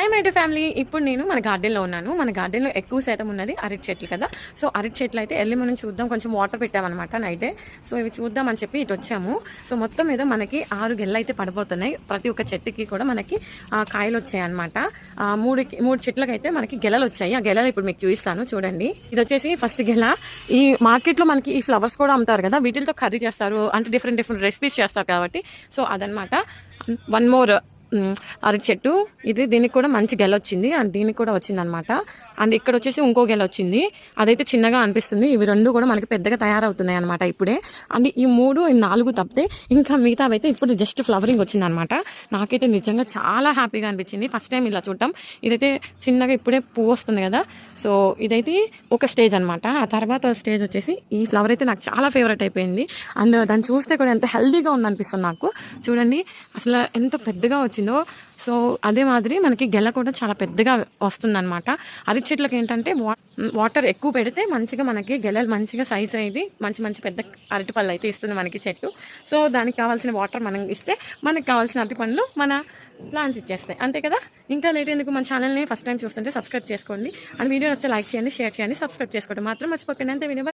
High my to family ఇప్పుడు నేను మన గార్డెన్లో ఉన్నాను. మన గార్డెన్లో ఎక్కువ శాతం ఉన్నది అరటి చెట్లు కదా. సో అరటి చెట్లు అయితే వెళ్ళి మనం చూద్దాం. కొంచెం వాటర్ పెట్టామన్నమాట నైటే సో ఇవి చూద్దాం అని చెప్పి ఇటు వచ్చాము. సో మొత్తం మీద మనకి ఆరు గెల్లు అయితే పడిపోతున్నాయి. ప్రతి ఒక్క చెట్టుకి కూడా మనకి కాయలు వచ్చాయి అనమాట మూడు మూడు చెట్లకి అయితే మనకి గెలలు వచ్చాయి. ఆ గెలలు ఇప్పుడు మీకు చూపిస్తాను. చూడండి. ఇది వచ్చేసి ఫస్ట్ గెల. ఈ మార్కెట్లో మనకి ఈ ఫ్లవర్స్ కూడా అమ్ముతారు కదా. వీటితో కర్రీ చేస్తారు. అంటే డిఫరెంట్ డిఫరెంట్ రెసిపీస్ చేస్తారు కాబట్టి. సో అదనమాట వన్ మోర్ అరటి చెట్టు ఇది దీనికి కూడా మంచి గెల వచ్చింది. అండ్ దీనికి కూడా వచ్చింది అనమాట అండ్ ఇక్కడ వచ్చేసి ఇంకో గెల వచ్చింది. అదైతే చిన్నగా అనిపిస్తుంది. ఇవి రెండు కూడా మనకి పెద్దగా తయారవుతున్నాయి అనమాట ఇప్పుడే. అండ్ ఈ మూడు ఈ నాలుగు తప్పితే ఇంకా మిగతా ఇప్పుడు జస్ట్ ఫ్లవరింగ్ వచ్చింది అనమాట నాకైతే నిజంగా చాలా హ్యాపీగా అనిపించింది. ఫస్ట్ టైం ఇలా చూడటం. ఇదైతే చిన్నగా ఇప్పుడే పువ్వు వస్తుంది కదా. సో ఇదైతే ఒక స్టేజ్ అనమాట ఆ తర్వాత స్టేజ్ వచ్చేసి ఈ ఫ్లవర్ అయితే నాకు చాలా ఫేవరెట్ అయిపోయింది. అండ్ దాన్ని చూస్తే కూడా ఎంత హెల్దీగా ఉందనిపిస్తుంది నాకు. చూడండి. అసలు ఎంత పెద్దగా వచ్చింది. సో అదే మాదిరి మనకి గెల కూడా చాలా పెద్దగా వస్తుందన్నమాట. అరటి చెట్లకి ఏంటంటే వా వాటర్ ఎక్కువ పెడితే మంచిగా మనకి గెలలు మంచిగా సైజ్ అయ్యి మంచి మంచి పెద్ద అరటి పళ్ళు అయితే ఇస్తుంది మనకి చెట్టు. సో దానికి కావాల్సిన వాటర్ మనం ఇస్తే మనకి కావాల్సిన అరటి పండ్లు మన ప్లాన్స్ ఇచ్చేస్తాయి. అంతే కదా? ఇంకా లేట్ ఎందుకు? మన ఛానల్ని ఫస్ట్ టైం చూస్తుంటే సబ్స్క్రైబ్ చేసుకోండి. అండ్ వీడియో వస్తే లైక్ చేయండి షేర్ చేయండి సబ్స్క్రైబ్ చేసుకోండి మాత్రం మర్చిపోకండి. అంతే వీడియో